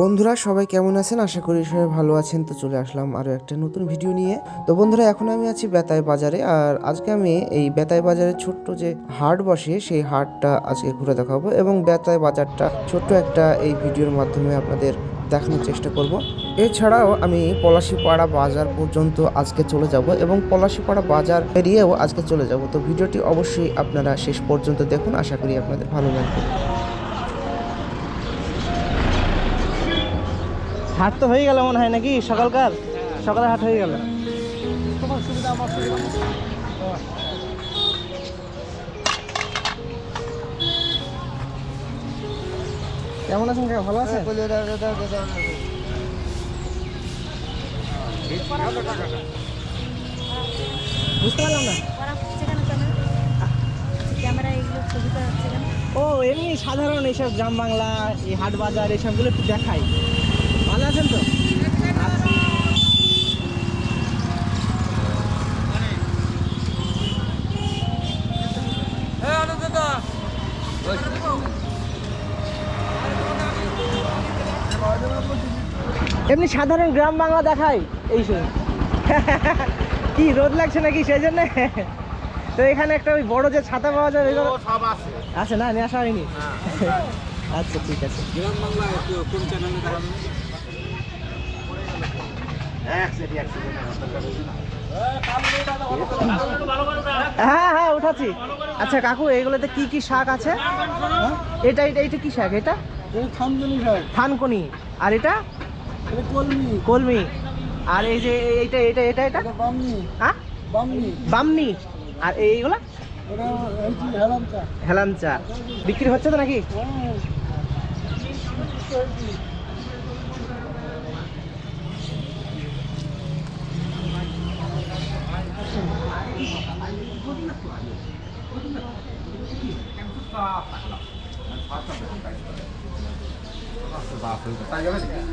বন্ধুরা, সবাই কেমন আছেন? আশা করি সবাই ভালো আছেন। তো চলে আসলাম আরও একটা নতুন ভিডিও নিয়ে। তো বন্ধুরা, এখন আমি আছি বেতায় বাজারে। আর আজকে আমি এই বেতায় বাজারের ছোট্ট যে হাট বসে, সেই হাটটা আজকে ঘুরে দেখাবো এবং বেতায় বাজারটা ছোট্ট একটা এই ভিডিওর মাধ্যমে আপনাদের দেখানোর চেষ্টা করব। এছাড়াও আমি পলাশিপাড়া বাজার পর্যন্ত আজকে চলে যাব এবং পলাশিপাড়া বাজার পেরিয়েও আজকে চলে যাব। তো ভিডিওটি অবশ্যই আপনারা শেষ পর্যন্ত দেখুন। আশা করি আপনাদের ভালো লাগবে। হাট তো হয়ে গেল মনে হয় নাকি? সকালকার? সকালে হাট হয়ে গেল। কেমন আছেন ভালো আছেন? বুঝতে পারলাম না। ও, এমনি সাধারণ এইসব গ্রাম বাংলা এই হাট বাজার, এইসবগুলো একটু দেখাই। এমনি সাধারণ গ্রাম বাংলা দেখাই এই সব কি রোদ লাগছে নাকি সেই জন্য? তো এখানে একটা ওই বড় যে ছাতা পাওয়া যায় ওইগুলো আছে। না? নিয়ে আসা হয়নি? আচ্ছা ঠিক আছে। হ্যাঁ হ্যাঁ উঠাচ্ছি। আচ্ছা কাকু এগুলোতে কি কি শাক আছে? হ্যাঁ? এটা এটা এটা কি শাক? এটা? থানকুনি। আর এটা? কলমি। আর এই যে এইটা এটা এটা এটা হ্যাঁ? বামনি। আর এইগুলা? হেলাঞ্চা বিক্রি হচ্ছে তো নাকি? まあ、そういうこと。大学の？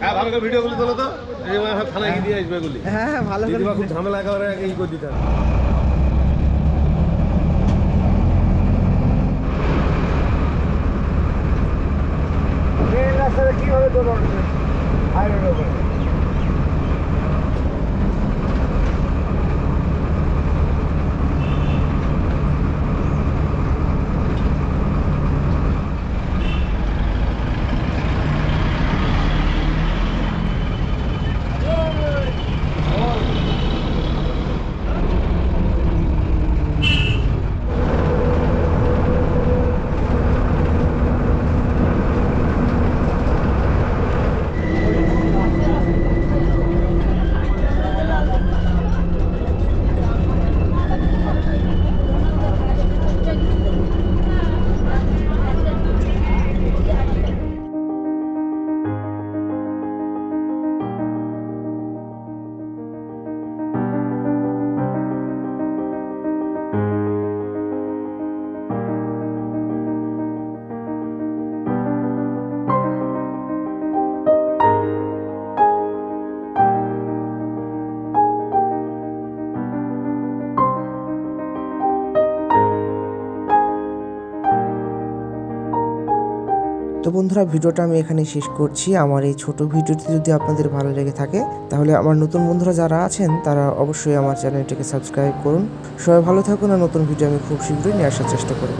হ্যাঁ ভালো করে ভিডিও গুলি তোলো তো। থানায় দিয়ে আসবে গুলি। হ্যাঁ হ্যাঁ ভালো করে খুব ঝামেলা একেবারে এই করে দিতে হবে। কীভাবে তোর তো বন্ধুরা, ভিডিওটা আমি এখানে শেষ করছি। আমার এই ছোট ভিডিওটি যদি আপনাদের ভালো লেগে থাকে, তাহলে আমার নতুন বন্ধুরা যারা আছেন, তারা অবশ্যই আমার চ্যানেলটিকে সাবস্ক্রাইব করুন। সবাই ভালো থাকুন, আর নতুন ভিডিও আমি খুব শীঘ্রই নিয়ে আসার চেষ্টা করব।